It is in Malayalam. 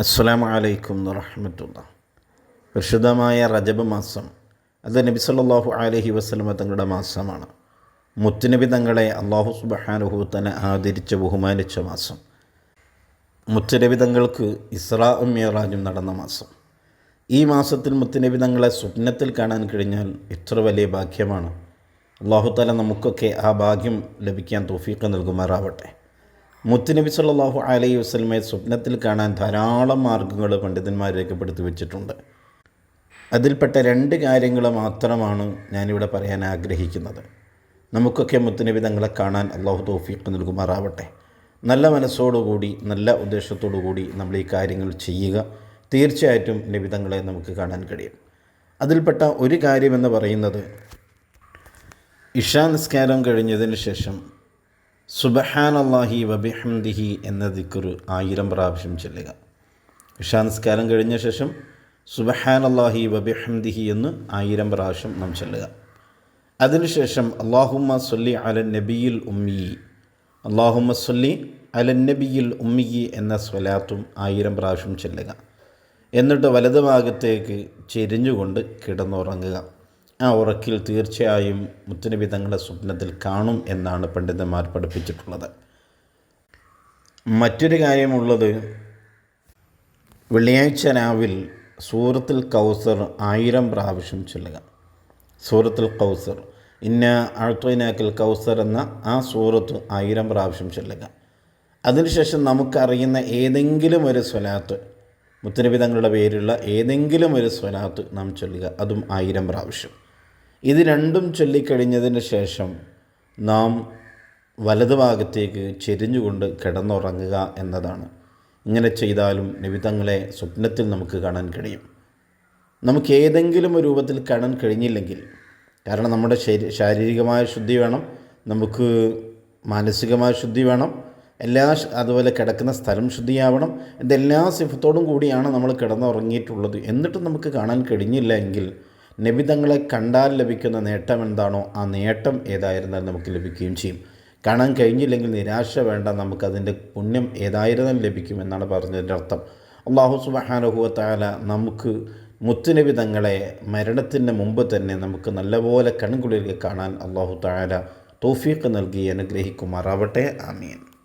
അസ്സലാമു വലൈക്കും വറഹമത്തുള്ള. വിശുദ്ധമായ റജബ് മാസം അത് നബി സല്ലാഹു അലഹി വസ്ലമ തങ്ങളുടെ മാസമാണ്. മുത്തുനബി തങ്ങളെ അള്ളാഹു സുബഹാനുഹു തന്നെ ആദരിച്ച് ബഹുമാനിച്ച മാസം. മുത്തുനബി തങ്ങൾക്ക് ഇസ്രാഉം മിയറാജും നടന്ന മാസം. ഈ മാസത്തിൽ മുത്തുനബി തങ്ങളെ സ്വപ്നത്തിൽ കാണാൻ കഴിഞ്ഞാൽ ഇത്ര വലിയ ഭാഗ്യമാണ്. അള്ളാഹു തല നമുക്കൊക്കെ ആ ഭാഗ്യം ലഭിക്കാൻ തോഫീക്ക് നൽകുമാറാവട്ടെ. മുത്തുനബി സല്ലല്ലാഹു അലൈഹി വസ്ലമെ സ്വപ്നത്തിൽ കാണാൻ ധാരാളം മാർഗങ്ങൾ പണ്ഡിതന്മാർ രേഖപ്പെടുത്തി വെച്ചിട്ടുണ്ട്. അതിൽപ്പെട്ട രണ്ട് കാര്യങ്ങൾ മാത്രമാണ് ഞാനിവിടെ പറയാൻ ആഗ്രഹിക്കുന്നത്. നമുക്കൊക്കെ മുത്തുനബി തങ്ങളെ കാണാൻ അള്ളാഹു തൗഫീഖ് നൽകുമാറാവട്ടെ. നല്ല മനസ്സോടുകൂടി നല്ല ഉദ്ദേശത്തോടു കൂടി നമ്മൾ ഈ കാര്യങ്ങൾ ചെയ്യുക. തീർച്ചയായിട്ടും നബി തങ്ങളെ നമുക്ക് കാണാൻ കഴിയും. അതിൽപ്പെട്ട ഒരു കാര്യമെന്ന് പറയുന്നത് ഇഷാ നിസ്കാരം കഴിഞ്ഞതിന് ശേഷം സുബഹാനല്ലാഹി വബിഹംദിഹി എന്ന ദിക്കുറ് ആയിരം പ്രാവശ്യം ചൊല്ലുക. ഇഷാനസ്കാരം കഴിഞ്ഞ ശേഷം സുബഹാനല്ലാഹി വബിഹംദിഹി എന്ന് ആയിരം പ്രാവശ്യം നാം ചൊല്ലുക. അതിനുശേഷം അള്ളാഹുമ്മ സൊല്ലി അല നബിയിൽ ഉമ്മി. അള്ളാഹുമ്മ സൊല്ലി അല നബിയിൽ ഉമ്മി എന്ന സ്വലാത്തും ആയിരം പ്രാവശ്യം ചെല്ലുക. എന്നിട്ട് വലതുഭാഗത്തേക്ക് ചെരിഞ്ഞുകൊണ്ട് കിടന്നുറങ്ങുക. ആ ഉറക്കിൽ തീർച്ചയായും മുത്തുനബി തങ്ങളുടെ സ്വപ്നത്തിൽ കാണും എന്നാണ് പണ്ഡിതന്മാർ പഠിപ്പിച്ചിട്ടുള്ളത്. മറ്റൊരു കാര്യമുള്ളത് വെള്ളിയാഴ്ച രാവിൽ സൂറത്തിൽ കൗസർ ആയിരം പ്രാവശ്യം ചൊല്ലുക. സൂറത്തിൽ കൗസർ. ഇന്ന അഴുത്വനാക്കൽ കൗസർ എന്ന ആ സൂറത്ത് ആയിരം പ്രാവശ്യം ചൊല്ലുക. അതിനുശേഷം നമുക്കറിയുന്ന ഏതെങ്കിലും ഒരു സ്വലാത്ത് മുത്തനബി തങ്ങളുടെ പേരുള്ള ഏതെങ്കിലും ഒരു സ്വലാത്ത് നാം ചൊല്ലുക. അതും ആയിരം പ്രാവശ്യം. ഇത് രണ്ടും ചൊല്ലിക്കഴിഞ്ഞതിന് ശേഷം നാം വലതുഭാഗത്തേക്ക് ചെരിഞ്ഞുകൊണ്ട് കിടന്നുറങ്ങുക എന്നതാണ്. ഇങ്ങനെ ചെയ്താലും നിബിതങ്ങളെ സ്വപ്നത്തിൽ നമുക്ക് കാണാൻ കഴിയും. നമുക്ക് ഏതെങ്കിലും ഒരു രൂപത്തിൽ കാണാൻ കഴിഞ്ഞില്ലെങ്കിൽ കാരണം നമ്മുടെ ശരീ ശാരീരികമായ ശുദ്ധി വേണം നമുക്ക് മാനസികമായ ശുദ്ധി വേണം എല്ലാ അതുപോലെ കിടക്കുന്ന സ്ഥലം ശുദ്ധിയാവണം ഇതെല്ലാ സിഫത്തോടും കൂടിയാണ് നമ്മൾ കിടന്നുറങ്ങിയിട്ടുള്ളത്. എന്നിട്ടും നമുക്ക് കാണാൻ കഴിഞ്ഞില്ല എങ്കിൽ നബിതങ്ങളെ കണ്ടാൽ ലഭിക്കുന്ന നേട്ടം എന്താണോ ആ നേട്ടം ഏതായിരുന്നാലും നമുക്ക് ലഭിക്കുകയും ചെയ്യും. കാണാൻ കഴിഞ്ഞില്ലെങ്കിൽ നിരാശ വേണ്ട നമുക്കതിന്റെ പുണ്യം ഏതായിരുന്നാലും ലഭിക്കും എന്നാണ് പറഞ്ഞതിന്റെ അർത്ഥം. അള്ളാഹു സുബഹാനുഭവത്താല നമുക്ക് മുത്തുനബി തങ്ങളെ മരണത്തിന് മുമ്പ് തന്നെ നമുക്ക് നല്ലപോലെ കൺകുളിരിൽ കാണാൻ അള്ളാഹു തായാല തോഫീക്ക് നൽകി അനുഗ്രഹിക്കുമാറാവട്ടെ. ആമീൻ.